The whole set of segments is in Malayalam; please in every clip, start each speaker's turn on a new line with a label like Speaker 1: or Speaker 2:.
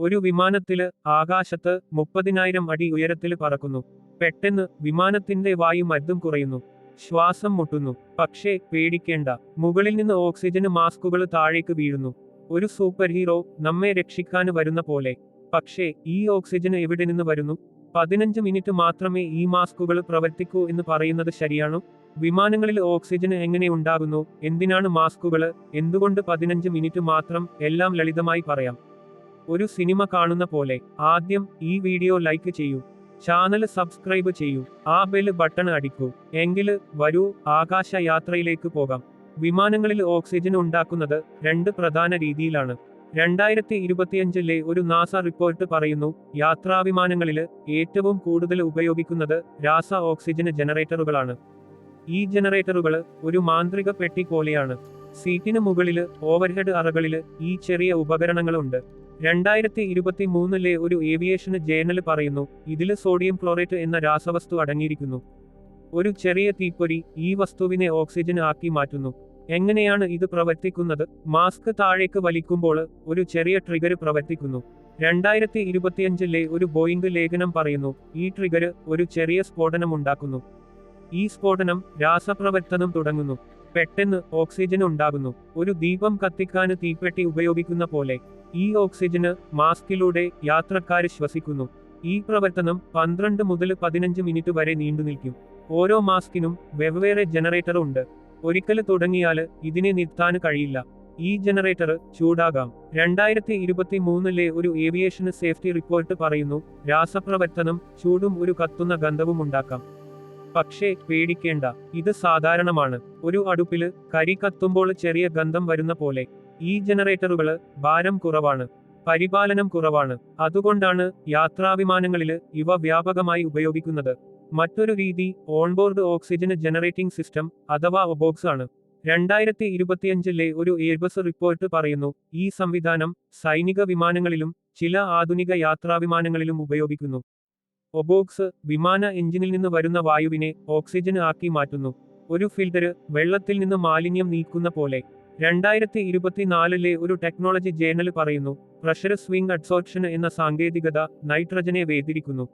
Speaker 1: ഒരു വിമാനത്തിൽ ആകാശത്ത് മുപ്പതിനായിരം അടി ഉയരത്തിൽ പറക്കുന്നു. പെട്ടെന്ന് വിമാനത്തിന്റെ വായു മർദ്ദം കുറയുന്നു. ശ്വാസം മുട്ടുന്നു. പക്ഷേ പേടിക്കേണ്ട. മുകളിൽ നിന്ന് ഓക്സിജന് മാസ്കുകൾ താഴേക്ക് വീഴുന്നു. ഒരു സൂപ്പർ ഹീറോ നമ്മെ രക്ഷിക്കാൻ വരുന്ന പോലെ. പക്ഷേ ഈ ഓക്സിജൻ എവിടെ നിന്ന് വരുന്നു? പതിനഞ്ച് മിനിറ്റ് മാത്രമേ ഈ മാസ്കുകൾ പ്രവർത്തിക്കൂ എന്ന് പറയുന്നത് ശരിയാണോ? വിമാനങ്ങളിൽ ഓക്സിജൻ എങ്ങനെ ഉണ്ടാകുന്നു? എന്തിനാണ് മാസ്കുകൾ എന്തുകൊണ്ട് പതിനഞ്ച് മിനിറ്റ് മാത്രം? എല്ലാം ലളിതമായി പറയാം. ഒരു സിനിമ കാണുന്ന പോലെ ആദ്യം ഈ വീഡിയോ ലൈക്ക് ചെയ്യൂ. ചാനൽ സബ്സ്ക്രൈബ് ചെയ്യൂ. ആ ബെൽ ബട്ടൺ അടിക്കൂ. എങ്കിൽ വരൂ. ആകാശയാത്രയിലേക്ക് പോകാം. വിമാനങ്ങളിൽ ഓക്സിജൻ ഉണ്ടാക്കുന്നത് രണ്ട് പ്രധാന രീതിയിലാണ്. രണ്ടായിരത്തി ഇരുപത്തിയഞ്ചിലെ ഒരു നാസ റിപ്പോർട്ട് പറയുന്നു യാത്രാവിമാനങ്ങളിൽ ഏറ്റവും കൂടുതൽ ഉപയോഗിക്കുന്നത് രാസ ഓക്സിജൻ ജനറേറ്ററുകളാണ്. ഈ ജനറേറ്ററുകൾ ഒരു മാന്ത്രിക പെട്ടി പോലെയാണ്. സീറ്റിന് മുകളിൽ ഓവർഹെഡ് അറകളിൽ ഈ ചെറിയ ഉപകരണങ്ങളുണ്ട്. രണ്ടായിരത്തി ഇരുപത്തി മൂന്നിലെ ഒരു ഏവിയേഷൻ ജേണൽ പറയുന്നു ഇതിൽ സോഡിയം ക്ലോറേറ്റ് എന്ന രാസവസ്തു അടങ്ങിയിരിക്കുന്നു. ഒരു ചെറിയ തീപ്പൊരി ഈ വസ്തുവിനെ ഓക്സിജൻ ആക്കി മാറ്റുന്നു. എങ്ങനെയാണ് ഇത് പ്രവർത്തിക്കുന്നത്? മാസ്ക് താഴേക്ക് വലിക്കുമ്പോൾ ഒരു ചെറിയ ട്രിഗർ പ്രവർത്തിക്കുന്നു. രണ്ടായിരത്തി ഇരുപത്തിയഞ്ചിലെ ഒരു ബോയിംഗ് ലേഖനം പറയുന്നു ഈ ട്രിഗർ ഒരു ചെറിയ സ്ഫോടനം ഉണ്ടാക്കുന്നു ഈ സ്ഫോടനം രാസപ്രവർത്തനം തുടങ്ങുന്നു. പെട്ടെന്ന് ഓക്സിജൻ ഉണ്ടാകുന്നു. ഒരു ദീപം കത്തിക്കാൻ തീപ്പെട്ടി ഉപയോഗിക്കുന്ന പോലെ ഈ ഓക്സിജന് മാസ്കിലൂടെ യാത്രക്കാര് ശ്വസിക്കുന്നു. ഈ പ്രവർത്തനം പന്ത്രണ്ട് മുതൽ പതിനഞ്ച് മിനിറ്റ് വരെ നീണ്ടുനിൽക്കും ഓരോ മാസ്കിനും വെവ്വേറെ ജനറേറ്റർ ഉണ്ട്. ഒരിക്കൽ തുടങ്ങിയാൽ ഇതിനെ നിർത്താൻ കഴിയില്ല. ഈ ജനറേറ്റർ ചൂടാകാം. രണ്ടായിരത്തി ഇരുപത്തി മൂന്നിലെ ഒരു ഏവിയേഷൻ സേഫ്റ്റി റിപ്പോർട്ട് പറയുന്നു രാസപ്രവർത്തനം ചൂടും ഒരു കത്തുന്ന ഗന്ധവും ഉണ്ടാക്കാം. പക്ഷേ പേടിക്കേണ്ട. ഇത് സാധാരണമാണ്. ഒരു അടുപ്പിൽ കരി കത്തുമ്പോൾ ചെറിയ ഗന്ധം വരുന്ന പോലെ. ഈ ജനറേറ്ററുകൾ ഭാരം കുറവാണ്. പരിപാലനം കുറവാണ്. അതുകൊണ്ടാണ് യാത്രാവിമാനങ്ങളിൽ ഇവ വ്യാപകമായി ഉപയോഗിക്കുന്നത്. മറ്റൊരു രീതി ഓൺബോർഡ് ഓക്സിജൻ ജനറേറ്റിംഗ് സിസ്റ്റം അഥവാ ഒബോക്സ് ആണ്. രണ്ടായിരത്തി ഇരുപത്തിയഞ്ചിലെ ഒരു എയർബസ് റിപ്പോർട്ട് പറയുന്നു ഈ സംവിധാനം സൈനിക വിമാനങ്ങളിലും ചില ആധുനിക യാത്രാവിമാനങ്ങളിലും ഉപയോഗിക്കുന്നു. ഒബോക്സ് വിമാന എഞ്ചിനിൽ നിന്ന് വരുന്ന വായുവിനെ ഓക്സിജൻ ആക്കി മാറ്റുന്നു. ഒരു ഫിൽട്ടർ വെള്ളത്തിൽ നിന്ന് മാലിന്യം നീക്കുന്ന പോലെ. രണ്ടായിരത്തി ഇരുപത്തിനാലിലെ ഒരു ടെക്നോളജി ജേണൽ പറയുന്നു പ്രഷർ സ്വിംഗ് അഡ്സോർപ്ഷൻ എന്ന സാങ്കേതികത നൈട്രജനെ വേദിരിക്കുന്നു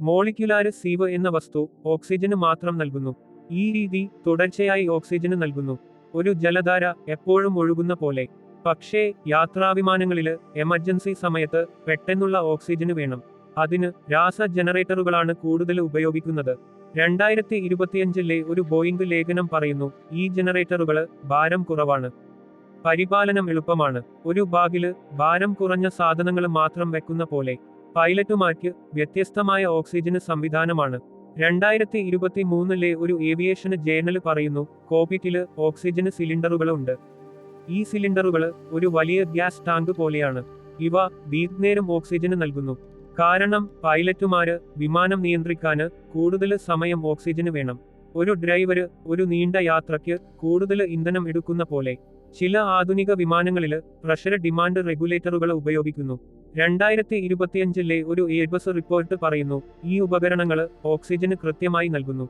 Speaker 1: മോളിക്യുലാര് സീവ് എന്ന വസ്തു ഓക്സിജന് മാത്രം നൽകുന്നു. ഈ രീതി തുടർച്ചയായി ഓക്സിജന് നൽകുന്നു. ഒരു ജലധാര എപ്പോഴും ഒഴുകുന്ന പോലെ. പക്ഷേ യാത്രാവിമാനങ്ങളിൽ എമർജൻസി സമയത്ത് പെട്ടെന്നുള്ള ഓക്സിജന് വേണം. അതിന് രാസ ജനറേറ്ററുകളാണ് കൂടുതൽ ഉപയോഗിക്കുന്നത്. രണ്ടായിരത്തി ഇരുപത്തിയഞ്ചിലെ ഒരു ബോയിംഗ് ലേഖനം പറയുന്നു ഈ ജനറേറ്ററുകൾ ഭാരം കുറവാണ്. പരിപാലനം എളുപ്പമാണ്. ഒരു ബാഗിൽ ഭാരം കുറഞ്ഞ സാധനങ്ങൾ മാത്രം വെക്കുന്ന പോലെ പൈലറ്റുമാർക്ക് വ്യത്യസ്തമായ ഓക്സിജന് സംവിധാനമാണ്. രണ്ടായിരത്തി ഇരുപത്തി മൂന്നിലെ ഒരു ഏവിയേഷൻ ജേണൽ പറയുന്നു കോപ്പിറ്റിൽ ഓക്സിജന് സിലിണ്ടറുകളുണ്ട്. ഈ സിലിണ്ടറുകൾ ഒരു വലിയ ഗ്യാസ് ടാങ്ക് പോലെയാണ്. ഇവ ദീർഘനേരം ഓക്സിജന് നൽകുന്നു. കാരണം പൈലറ്റുമാര് വിമാനം നിയന്ത്രിക്കാന് കൂടുതൽ സമയം ഓക്സിജന് വേണം. ഒരു ഡ്രൈവര് ഒരു നീണ്ട യാത്രയ്ക്ക് കൂടുതൽ ഇന്ധനം എടുക്കുന്ന പോലെ ചില ആധുനിക വിമാനങ്ങളിൽ പ്രഷർ ഡിമാൻഡ് റെഗുലേറ്ററുകൾ ഉപയോഗിക്കുന്നു. രണ്ടായിരത്തി ഇരുപത്തിയഞ്ചിലെ ഒരു എയർബസ് റിപ്പോർട്ട് പറയുന്നു ഈ ഉപകരണങ്ങൾ ഓക്സിജന് കൃത്യമായി നൽകുന്നു.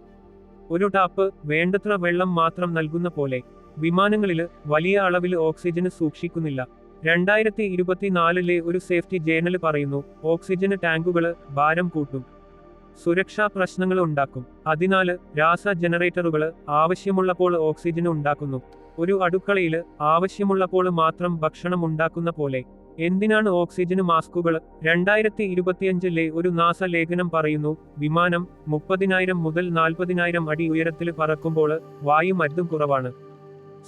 Speaker 1: ഒരു ടാപ്പ് വേണ്ടത്ര വെള്ളം മാത്രം നൽകുന്ന പോലെ വിമാനങ്ങളിൽ വലിയ അളവിൽ ഓക്സിജന് സൂക്ഷിക്കുന്നില്ല. രണ്ടായിരത്തി ഇരുപത്തിനാലിലെ ഒരു സേഫ്റ്റി ജേണൽ പറയുന്നു ഓക്സിജന് ടാങ്കുകൾ ഭാരം കൂട്ടും സുരക്ഷാ പ്രശ്നങ്ങൾ ഉണ്ടാക്കും. അതിനാൽ രാസ ജനറേറ്ററുകൾ ആവശ്യമുള്ളപ്പോൾ ഓക്സിജൻ ഉണ്ടാക്കുന്നു. ഒരു അടുക്കളയിൽ ആവശ്യമുള്ളപ്പോൾ മാത്രം ഭക്ഷണം ഉണ്ടാക്കുന്ന പോലെ. എന്തിനാണ് ഓക്സിജന് മാസ്കുകൾ രണ്ടായിരത്തി ഇരുപത്തിയഞ്ചിലെ ഒരു നാസ ലേഖനം പറയുന്നു വിമാനം മുപ്പതിനായിരം മുതൽ നാൽപ്പതിനായിരം അടി ഉയരത്തിൽ പറക്കുമ്പോൾ വായു മരുന്നും കുറവാണ്.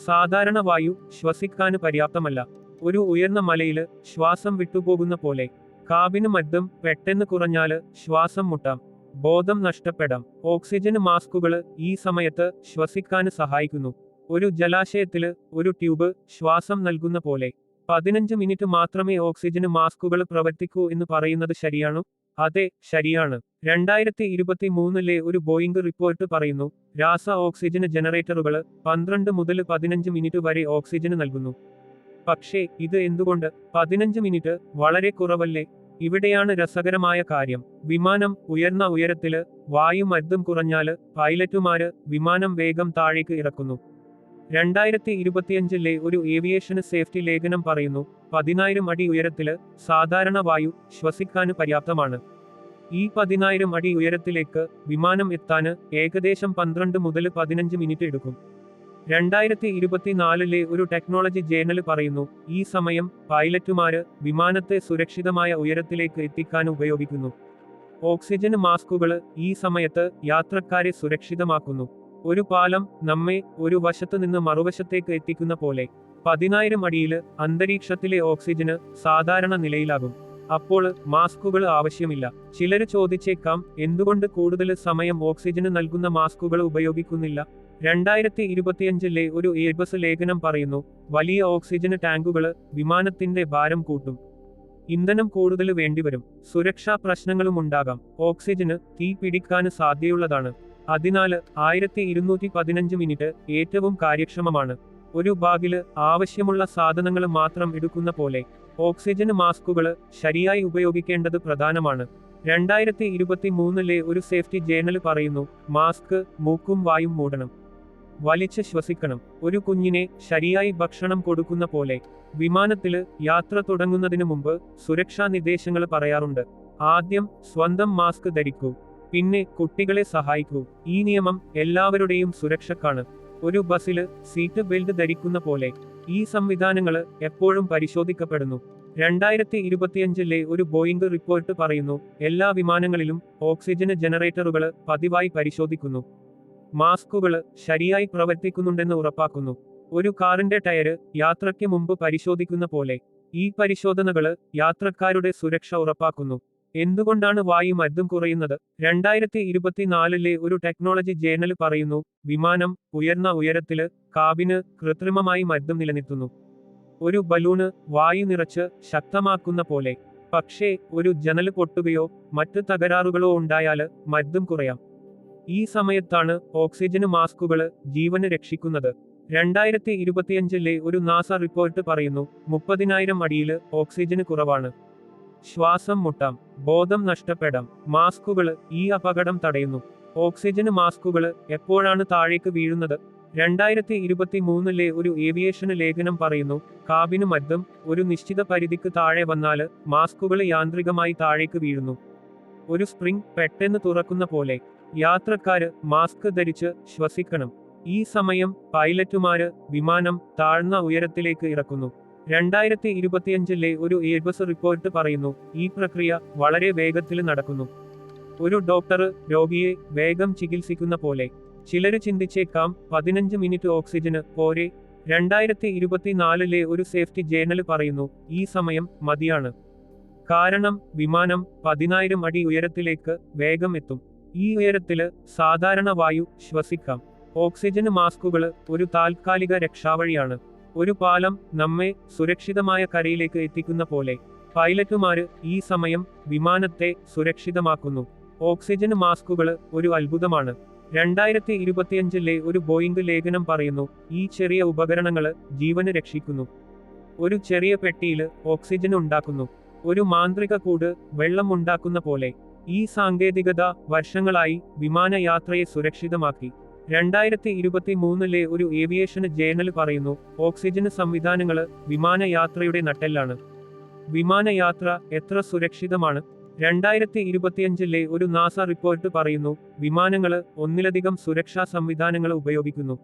Speaker 1: സാധാരണ വായു ശ്വസിക്കാൻ പര്യാപ്തമല്ല. ഒരു ഉയർന്ന മലയിൽ ശ്വാസം വിട്ടുപോകുന്ന പോലെ. കാബിന് മർദ്ദം പെട്ടെന്ന് കുറഞ്ഞാൽ ശ്വാസം മുട്ടാം. ബോധം നഷ്ടപ്പെടാം. ഓക്സിജൻ മാസ്കുകൾ ഈ സമയത്ത് ശ്വസിക്കാൻ സഹായിക്കുന്നു. ഒരു ജലാശയത്തിൽ ഒരു ട്യൂബ് ശ്വാസം നൽകുന്ന പോലെ. പതിനഞ്ച് മിനിറ്റ് മാത്രമേ ഓക്സിജൻ മാസ്കുകൾ പ്രവർത്തിക്കൂ എന്ന് പറയുന്നത് ശരിയാണോ? അതെ ശരിയാണ്. രണ്ടായിരത്തി ഇരുപത്തി മൂന്നിലെ ഒരു ബോയിംഗ് റിപ്പോർട്ട് പറയുന്നു രാസ ഓക്സിജൻ ജനറേറ്ററുകൾ പന്ത്രണ്ട് മുതൽ പതിനഞ്ച് മിനിറ്റ് വരെ ഓക്സിജന് നൽകുന്നു. പക്ഷേ ഇത് എന്തുകൊണ്ട്? പതിനഞ്ച് മിനിറ്റ് വളരെ കുറവല്ലേ? ഇവിടെയാണ് രസകരമായ കാര്യം. വിമാനം ഉയർന്ന ഉയരത്തിൽ വായു മർദ്ദം കുറഞ്ഞാൽ പൈലറ്റുമാര് വിമാനം വേഗം താഴേക്ക് ഇറക്കുന്നു. രണ്ടായിരത്തി ഇരുപത്തിയഞ്ചിലെ ഒരു ഏവിയേഷൻ സേഫ്റ്റി ലേഖനം പറയുന്നു പതിനായിരം അടി ഉയരത്തിൽ സാധാരണ വായു ശ്വസിക്കാന് പര്യാപ്തമാണ്. ഈ പതിനായിരം അടി ഉയരത്തിലേക്ക് വിമാനം എത്താന് ഏകദേശം പന്ത്രണ്ട് മുതൽ പതിനഞ്ച് മിനിറ്റ് എടുക്കും. രണ്ടായിരത്തി ഇരുപത്തിനാലിലെ ഒരു ടെക്നോളജി ജേണൽ പറയുന്നു ഈ സമയം പൈലറ്റുമാര് വിമാനത്തെ സുരക്ഷിതമായ ഉയരത്തിലേക്ക് എത്തിക്കാൻ ഉപയോഗിക്കുന്നു. ഓക്സിജൻ മാസ്കുകൾ ഈ സമയത്ത് യാത്രക്കാരെ സുരക്ഷിതമാക്കുന്നു. ഒരു പാലം നമ്മെ ഒരു വശത്ത് നിന്ന് മറുവശത്തേക്ക് എത്തിക്കുന്ന പോലെ പതിനായിരം അടിയിൽ അന്തരീക്ഷത്തിലെ ഓക്സിജന് സാധാരണ നിലയിലാകും. അപ്പോൾ മാസ്കുകൾ ആവശ്യമില്ല. ചിലർ ചോദിച്ചേക്കാം എന്തുകൊണ്ട് കൂടുതൽ സമയം ഓക്സിജന് നൽകുന്ന മാസ്കുകൾ ഉപയോഗിക്കുന്നില്ല? രണ്ടായിരത്തി ഇരുപത്തിയഞ്ചിലെ ഒരു എയർബസ് ലേഖനം പറയുന്നു വലിയ ഓക്സിജൻ ടാങ്കുകൾ വിമാനത്തിന്റെ ഭാരം കൂട്ടും. ഇന്ധനം കൂടുതൽ വേണ്ടിവരും. സുരക്ഷാ പ്രശ്നങ്ങളും ഉണ്ടാകാം. ഓക്സിജന് തീ പിടിക്കാൻ സാധ്യതയുള്ളതാണ്. അതിനാൽ ആയിരത്തി ഇരുന്നൂറ്റി പതിനഞ്ച് മിനിറ്റ് ഏറ്റവും കാര്യക്ഷമമാണ്. ഒരു ബാഗിൽ ആവശ്യമുള്ള സാധനങ്ങൾ മാത്രം എടുക്കുന്ന പോലെ ഓക്സിജൻ മാസ്കുകൾ ശരിയായി ഉപയോഗിക്കേണ്ടത് പ്രധാനമാണ്. രണ്ടായിരത്തി ഇരുപത്തി മൂന്നിലെ ഒരു സേഫ്റ്റി ജേണൽ പറയുന്നു മാസ്ക് മൂക്കും വായും മൂടണം. വലിച്ച് ശ്വസിക്കണം. ഒരു കുഞ്ഞിനെ ശരിയായി ഭക്ഷണം കൊടുക്കുന്ന പോലെ വിമാനത്തിൽ യാത്ര തുടങ്ങുന്നതിന് മുമ്പ് സുരക്ഷാ നിർദ്ദേശങ്ങൾ പറയാറുണ്ട്. ആദ്യം സ്വന്തം മാസ്ക് ധരിക്കൂ. പിന്നെ കുട്ടികളെ സഹായിക്കൂ. ഈ നിയമം എല്ലാവരുടെയും സുരക്ഷക്കാണ്. ഒരു ബസ്സിൽ സീറ്റ് ബെൽറ്റ് ധരിക്കുന്ന പോലെ ഈ സംവിധാനങ്ങൾ എപ്പോഴും പരിശോധിക്കപ്പെടുന്നു. രണ്ടായിരത്തി ഇരുപത്തിയഞ്ചിലെ ഒരു ബോയിംഗ് റിപ്പോർട്ട് പറയുന്നു എല്ലാ വിമാനങ്ങളിലും ഓക്സിജന് ജനറേറ്ററുകൾ പതിവായി പരിശോധിക്കുന്നു. മാസ്കുകൾ ശരിയായി പ്രവർത്തിക്കുന്നുണ്ടെന്ന് ഉറപ്പാക്കുന്നു. ഒരു കാറിന്റെ ടയര് യാത്രയ്ക്ക് മുമ്പ് പരിശോധിക്കുന്ന പോലെ ഈ പരിശോധനകൾ യാത്രക്കാരുടെ സുരക്ഷ ഉറപ്പാക്കുന്നു. എന്തുകൊണ്ടാണ് വായു മർദ്ദം കുറയുന്നത്? രണ്ടായിരത്തി ഇരുപത്തിനാലിലെ ഒരു ടെക്നോളജി ജേർണൽ പറയുന്നു വിമാനം ഉയർന്ന ഉയരത്തിൽ കാബിന് കൃത്രിമമായി മർദ്ദം നിലനിർത്തുന്നു. ഒരു ബലൂണ് വായു നിറച്ച് ശക്തമാക്കുന്ന പോലെ. പക്ഷേ ഒരു ജനൽ പൊട്ടുകയോ മറ്റ് തകരാറുകളോ ഉണ്ടായാൽ മർദ്ദം കുറയാം. ഈ സമയത്താണ് ഓക്സിജന് മാസ്കുകൾ ജീവന് രക്ഷിക്കുന്നത്. രണ്ടായിരത്തി ഇരുപത്തിയഞ്ചിലെ ഒരു നാസ റിപ്പോർട്ട് പറയുന്നു മുപ്പതിനായിരം അടിയിൽ ഓക്സിജന് കുറവാണ്. ശ്വാസം മുട്ടാം ബോധം നഷ്ടപ്പെടാം മാസ്കുകൾ ഈ അപകടം തടയുന്നു. ഓക്സിജന് മാസ്കുകൾ എപ്പോഴാണ് താഴേക്ക് വീഴുന്നത്? രണ്ടായിരത്തി ഇരുപത്തി മൂന്നിലെ ഒരു ഏവിയേഷൻ ലേഖനം പറയുന്നു കാബിന് മദ്ദം ഒരു നിശ്ചിത പരിധിക്ക് താഴെ വന്നാൽ മാസ്കുകൾ യാന്ത്രികമായി താഴേക്ക് വീഴുന്നു. ഒരു സ്പ്രിംഗ് പെട്ടെന്ന് തുറക്കുന്ന പോലെ യാത്രക്കാര് മാസ്ക് ധരിച്ച് ശ്വസിക്കണം. ഈ സമയം പൈലറ്റുമാര് വിമാനം താഴ്ന്ന ഉയരത്തിലേക്ക് ഇറക്കുന്നു. രണ്ടായിരത്തി ഇരുപത്തിയഞ്ചിലെ ഒരു എയർബസ് റിപ്പോർട്ട് പറയുന്നു ഈ പ്രക്രിയ വളരെ വേഗത്തിൽ നടക്കുന്നു. ഒരു ഡോക്ടർ രോഗിയെ വേഗം ചികിത്സിക്കുന്ന പോലെ. ചിലര് ചിന്തിച്ചേക്കാം പതിനഞ്ച് മിനിറ്റ് ഓക്സിജന് പോരെ. രണ്ടായിരത്തി ഇരുപത്തിനാലിലെ ഒരു സേഫ്റ്റി ജേണൽ പറയുന്നു ഈ സമയം മതിയാണ്. കാരണം വിമാനം പതിനായിരം അടി ഉയരത്തിലേക്ക് വേഗം എത്തും. ഈ ഉയരത്തിൽ സാധാരണ വായു ശ്വസിക്കാം. ഓക്സിജൻ മാസ്കുകൾ ഒരു താൽക്കാലിക രക്ഷാവഴിയാണ്. ഒരു പാലം നമ്മെ സുരക്ഷിതമായ കരയിലേക്ക് എത്തിക്കുന്ന പോലെ. പൈലറ്റുമാര് ഈ സമയം വിമാനത്തെ സുരക്ഷിതമാക്കുന്നു. ഓക്സിജൻ മാസ്കുകൾ ഒരു അത്ഭുതമാണ്. രണ്ടായിരത്തി ഇരുപത്തിയഞ്ചിലെ ഒരു ബോയിംഗ് ലേഖനം പറയുന്നു ഈ ചെറിയ ഉപകരണങ്ങൾ ജീവന് രക്ഷിക്കുന്നു. ഒരു ചെറിയ പെട്ടിയിൽ ഓക്സിജൻ ഉണ്ടാക്കുന്നു. ഒരു മാന്ത്രിക കൂട് വെള്ളം ഉണ്ടാക്കുന്ന പോലെ. ഈ സാങ്കേതികത വർഷങ്ങളായി വിമാനയാത്രയെ സുരക്ഷിതമാക്കി. രണ്ടായിരത്തി ഇരുപത്തി മൂന്നിലെ ഒരു ഏവിയേഷൻ ജേണൽ പറയുന്നു ഓക്സിജൻ സംവിധാനങ്ങൾ വിമാനയാത്രയുടെ നട്ടെല്ലാണ്. വിമാനയാത്ര എത്ര സുരക്ഷിതമാണ്? രണ്ടായിരത്തി ഇരുപത്തിയഞ്ചിലെ ഒരു നാസ റിപ്പോർട്ട് പറയുന്നു വിമാനങ്ങൾ ഒന്നിലധികം സുരക്ഷാ സംവിധാനങ്ങൾ ഉപയോഗിക്കുന്നു.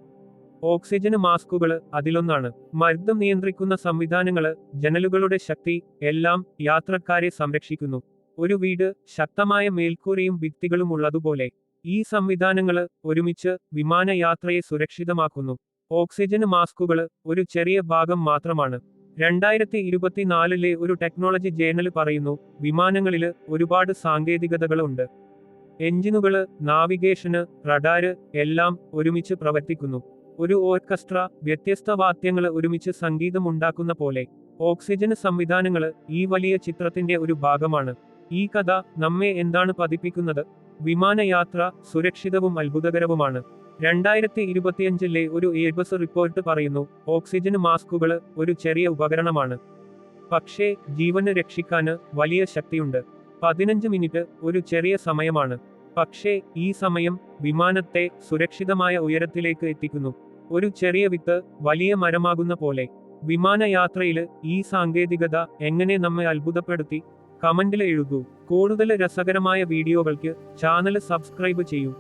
Speaker 1: ഓക്സിജൻ മാസ്കുകൾ അതിലൊന്നാണ്. മർദ്ദം നിയന്ത്രിക്കുന്ന സംവിധാനങ്ങൾ ജനലുകളുടെ ശക്തി എല്ലാം യാത്രക്കാരെ സംരക്ഷിക്കുന്നു. ഒരു വീട് ശക്തമായ മേൽക്കൂരയും ഭിത്തികളും ഉള്ളതുപോലെ ഈ സംവിധാനങ്ങൾ ഒരുമിച്ച് വിമാനയാത്രയെ സുരക്ഷിതമാക്കുന്നു. ഓക്സിജൻ മാസ്കുകൾ ഒരു ചെറിയ ഭാഗം മാത്രമാണ്. രണ്ടായിരത്തി ഇരുപത്തിനാലിലെ ഒരു ടെക്നോളജി ജേണൽ പറയുന്നു വിമാനങ്ങളിൽ ഒരുപാട് സാങ്കേതികതകളുണ്ട് എഞ്ചിനുകൾ നാവിഗേഷന് റഡാര് എല്ലാം ഒരുമിച്ച് പ്രവർത്തിക്കുന്നു. ഒരു ഓർക്കസ്ട്ര വ്യത്യസ്ത വാദ്യങ്ങൾ ഒരുമിച്ച് സംഗീതം ഉണ്ടാക്കുന്ന പോലെ ഓക്സിജൻ സംവിധാനങ്ങൾ ഈ വലിയ ചിത്രത്തിന്റെ ഒരു ഭാഗമാണ്. ഈ കഥ നമ്മെ എന്താണ് പതിപ്പിക്കുന്നത്? വിമാനയാത്ര സുരക്ഷിതവും അത്ഭുതകരവുമാണ്. രണ്ടായിരത്തി ഇരുപത്തിയഞ്ചിലെ ഒരു എയർബസ് റിപ്പോർട്ട് പറയുന്നു ഓക്സിജൻ മാസ്കുകൾ ഒരു ചെറിയ ഉപകരണമാണ്. പക്ഷേ ജീവന് രക്ഷിക്കാന് വലിയ ശക്തിയുണ്ട്. പതിനഞ്ച് മിനിറ്റ് ഒരു ചെറിയ സമയമാണ്. പക്ഷേ ഈ സമയം വിമാനത്തെ സുരക്ഷിതമായ ഉയരത്തിലേക്ക് എത്തിക്കുന്നു. ഒരു ചെറിയ വിത്ത് വലിയ മരമാകുന്ന പോലെ. വിമാനയാത്രയിൽ ഈ സാങ്കേതികത എങ്ങനെ നമ്മെ അത്ഭുതപ്പെടുത്തി കമന്റിൽ എഴുതൂ. കൂടുതൽ രസകരമായ വീഡിയോകൾക്ക് ചാനൽ സബ്സ്ക്രൈബ് ചെയ്യൂ.